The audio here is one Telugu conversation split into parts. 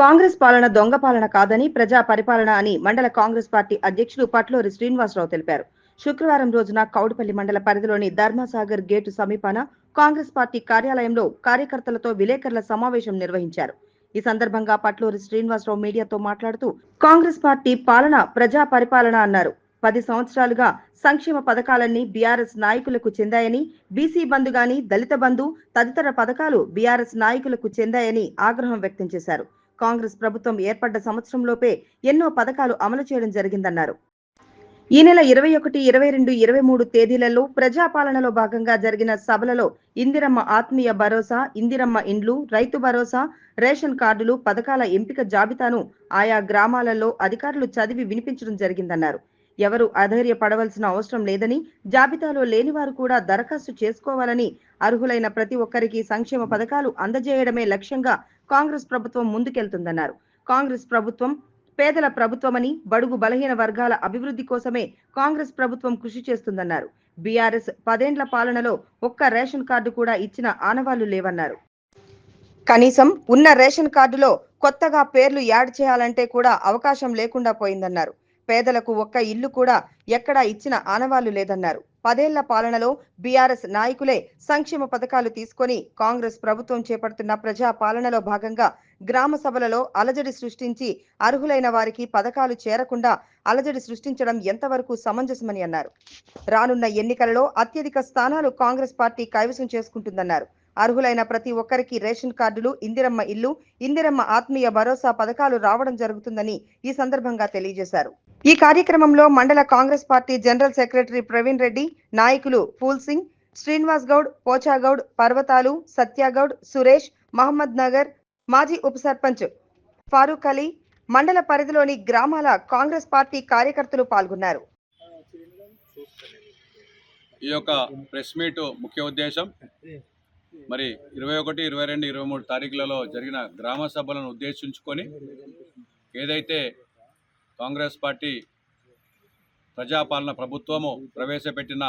కాంగ్రెస్ పాలన దొంగ పాలన కాదని ప్రజా పరిపాలన అని మండల కాంగ్రెస్ పార్టీ అధ్యక్షుడు పట్లూరి శ్రీనివాసరావు తెలిపారు. శుక్రవారం రోజున కౌడుపల్లి మండల పరిధిలోని ధర్మసాగర్ గేటు సమీపాన కాంగ్రెస్ పార్టీ కార్యాలయంలో కార్యకర్తలతో విలేకరుల సమావేశం నిర్వహించారు. ఈ సందర్భంగా పట్లూరి శ్రీనివాసరావు మీడియాతో మాట్లాడుతూ కాంగ్రెస్ పార్టీ పాలన ప్రజా పరిపాలన అన్నారు. పది సంవత్సరాలుగా సంక్షేమ పథకాలన్నీ బీఆర్ఎస్ నాయకులకు చెందాయని బీసీ బంధు గాని దళిత బంధు తదితర పథకాలు బీఆర్ఎస్ నాయకులకు చెందాయని ఆగ్రహం వ్యక్తం చేశారు. కాంగ్రెస్ ప్రభుత్వం ఏర్పడ్డ సంవత్సరంలోపే ఎన్నో పథకాలు అమలు చేయడం జరిగిందన్నారు. ఈ నెల ఇరవై ఒకటి ఇరవై రెండు ఇరవై మూడు తేదీలలో ప్రజాపాలనలో భాగంగా జరిగిన సభలలో ఇందిరమ్మ ఆత్మీయ భరోసా ఇందిరమ్మ ఇండ్లు రైతు భరోసా రేషన్ కార్డులు పథకాల ఎంపిక జాబితాను ఆయా గ్రామాలలో అధికారులు చదివి వినిపించడం జరిగిందన్నారు. ఎవరు అధైర్యపడవలసిన అవసరం లేదని జాబితాలో లేని వారు కూడా దరఖాస్తు చేసుకోవాలని అర్హులైన ప్రతి ఒక్కరికి సంక్షేమ పథకాలు అందజేయడమే లక్ష్యంగా కాంగ్రెస్ ప్రభుత్వం ముందుకెళ్తుందన్నారు. కాంగ్రెస్ ప్రభుత్వం పేదల ప్రభుత్వమని బడుగు బలహీన వర్గాల అభివృద్ధి కోసమే కాంగ్రెస్ ప్రభుత్వం కృషి చేస్తుందన్నారు. బీఆర్ఎస్ పదేండ్ల పాలనలో ఒక్క రేషన్ కార్డు కూడా ఇచ్చిన ఆనవాళ్ళు లేవన్నారు. కనీసం ఉన్న రేషన్ కార్డులో కొత్తగా పేర్లు యాడ్ చేయాలంటే కూడా అవకాశం లేకుండా పోయిందన్నారు. పేదలకు ఒక్క ఇల్లు కూడా ఎక్కడా ఇచ్చిన ఆనవాళ్ళు లేదన్నారు. పదేళ్ళ పాలనలో బీఆర్ఎస్ నాయకులే సంక్షేమ పథకాలు తీసుకొని కాంగ్రెస్ ప్రభుత్వం చేపడుతున్న ప్రజా పాలనలో భాగంగా గ్రామ సభలలో అలజడి సృష్టించి అర్హులైన వారికి పథకాలు చేరకుండా అలజడి సృష్టించడం ఎంతవరకు సమంజసమని అన్నారు. రానున్న ఎన్నికలలో అత్యధిక స్థానాలు కాంగ్రెస్ పార్టీ కైవసం చేసుకుంటుందన్నారు. అర్హులైన ప్రతి ఒక్కరికి రేషన్ కార్డులు ఇందిరమ్మ ఇల్లు ఇందిరమ్మ ఆత్మీయ భరోసా పథకాలు రావడం జరుగుతుందని ఈ సందర్భంగా తెలియజేశారు. ఈ కార్యక్రమంలో మండల Congress party general secretary Praveen Reddy నాయకులు ఫూల్ సింగ్ శ్రీనివాస్ గౌడ్ పోచాగౌడ్ పర్వతాలు సత్యాగౌడ్ సురేష్ మహమ్మద్ నగర్ మాజీ ఉప సర్పంచ్ ఫారూక్ అలీ మండల పరిధిలోని గ్రామాల కాంగ్రెస్ పార్టీ కార్యకర్తలు పాల్గొన్నారు. ఈ యొక్క ప్రెస్ మీట్ ముఖ్య ఉద్దేశం మరి ఇరవై ఒకటి ఇరవై రెండు ఇరవై మూడు తారీఖులలో జరిగిన గ్రామ సభలను ఉద్దేశించుకొని ఏదైతే కాంగ్రెస్ పార్టీ ప్రజాపాలన ప్రభుత్వము ప్రవేశపెట్టిన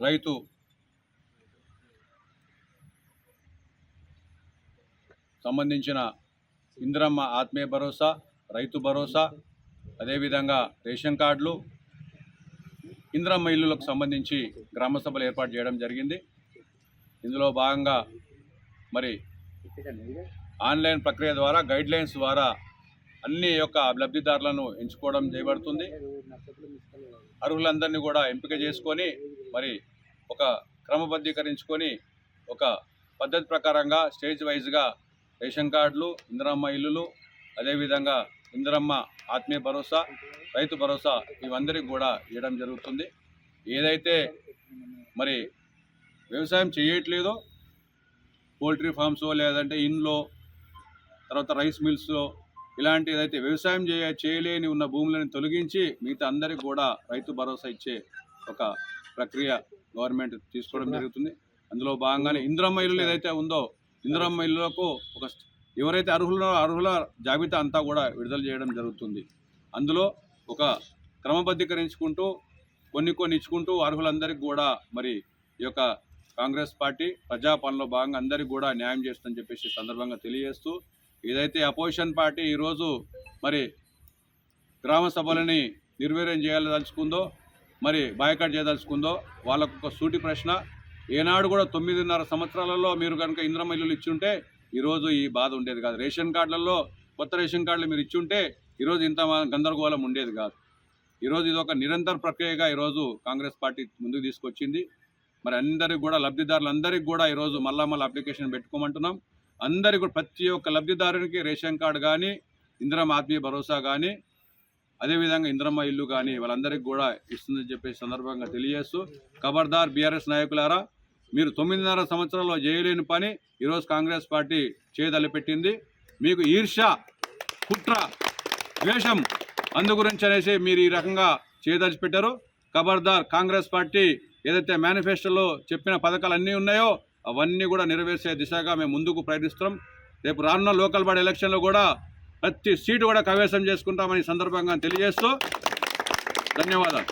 రైతు సంబంధించిన ఇందిరమ్మ ఆత్మీయ భరోసా రైతు భరోసా అదేవిధంగా రేషన్ కార్డులు ఇందిరమ్మ ఇల్లులకు సంబంధించి గ్రామ సభలు ఏర్పాటు చేయడం జరిగింది. ఇందులో భాగంగా మరి ఆన్లైన్ ప్రక్రియ ద్వారా గైడ్ లైన్స్ ద్వారా అన్ని యొక్క లబ్ధిదారులను ఎంచుకోవడం చేయబడుతుంది అర్హులందరినీ కూడా ఎంపిక చేసుకొని మరి ఒక క్రమబద్ధీకరించుకొని ఒక పద్ధతి ప్రకారంగా స్టేజ్ వైజ్గా రేషన్ కార్డులు ఇందిరమ్మ ఇల్లులు అదేవిధంగా ఇందిరమ్మ ఆత్మీయ భరోసా రైతు భరోసా ఇవందరికి కూడా ఇవ్వడం జరుగుతుంది. ఏదైతే మరి వ్యవసాయం చేయట్లేదో పోల్ట్రీ ఫామ్స్ లేదంటే ఇన్లో తర్వాత రైస్ మిల్స్లో ఇలాంటి ఏదైతే వ్యవసాయం చేయ చేయలేని ఉన్న భూములను తొలగించి మిగతా అందరికి కూడా రైతు భరోసా ఇచ్చే ఒక ప్రక్రియ గవర్నమెంట్ తీసుకోవడం జరుగుతుంది. అందులో భాగంగానే ఇందిరమ్మ ఇల్లు ఏదైతే ఉందో ఇందిరమ్మ ఇల్లులకు ఒక ఎవరైతే అర్హుల అర్హుల జాబితా అంతా కూడా విడుదల చేయడం జరుగుతుంది. అందులో ఒక క్రమబద్ధీకరించుకుంటూ కొన్ని కొన్ని ఇచ్చుకుంటూ అర్హులందరికీ కూడా మరి ఈ యొక్క కాంగ్రెస్ పార్టీ ప్రజాపాలనలో భాగంగా అందరికీ కూడా న్యాయం చేస్తుందని చెప్పేసి సందర్భంగా తెలియజేస్తూ ఏదైతే అపోజిషన్ పార్టీ ఈరోజు మరి గ్రామ సభలని నిర్వీర్యం చేయాలదలుచుకుందో మరి బాయ్కాట్ చేయదలుచుకుందో వాళ్ళకు ఒక సూటి ప్రశ్న. ఏనాడు కూడా తొమ్మిదిన్నర సంవత్సరాలలో మీరు కనుక ఇంద్రమ ఇల్లులు ఇచ్చుంటే ఈరోజు ఈ బాధ ఉండేది కాదు. రేషన్ కార్డులలో కొత్త రేషన్ కార్డులు మీరు ఇచ్చుంటే ఈరోజు ఇంత గందరగోళం ఉండేది కాదు. ఈరోజు ఇది ఒక నిరంతర ప్రక్రియగా ఈరోజు కాంగ్రెస్ పార్టీ ముందుకు తీసుకొచ్చింది. మరి అందరికి కూడా లబ్ధిదారులందరికీ కూడా ఈరోజు మళ్ళా మళ్ళీ అప్లికేషన్ పెట్టుకోమంటున్నాం. అందరికీ కూడా ప్రతి ఒక్క లబ్ధిదారునికి రేషన్ కార్డు కానీ ఇందిరమ్మ ఆత్మీయ భరోసా కానీ అదేవిధంగా ఇంద్రమ్మ ఇల్లు కానీ వాళ్ళందరికీ కూడా ఇస్తుందని చెప్పే సందర్భంగా తెలియజేస్తూ ఖబర్దార్ బీఆర్ఎస్ నాయకులారా మీరు తొమ్మిదిన్నర సంవత్సరాల్లో చేయలేని పని ఈరోజు కాంగ్రెస్ పార్టీ చేయదలిపెట్టింది మీకు ఈర్ష కుట్ర ద్వేషం అందు గురించి అనేసి మీరు ఈ రకంగా చేయదలిచిపెట్టారు ఖబర్దార్ కాంగ్రెస్ పార్టీ ఏదైతే మేనిఫెస్టోలో చెప్పిన పథకాలు అన్నీ ఉన్నాయో అవన్నీ కూడా నెరవేర్చే దిశగా మేము ముందుకు ప్రయత్నిస్తున్నాం. రేపు రానున్న లోకల్ బాడీ ఎలక్షన్లో కూడా ప్రతి సీటు కూడా కవేశం చేసుకుంటామని సందర్భంగా తెలియజేస్తూ ధన్యవాదాలు.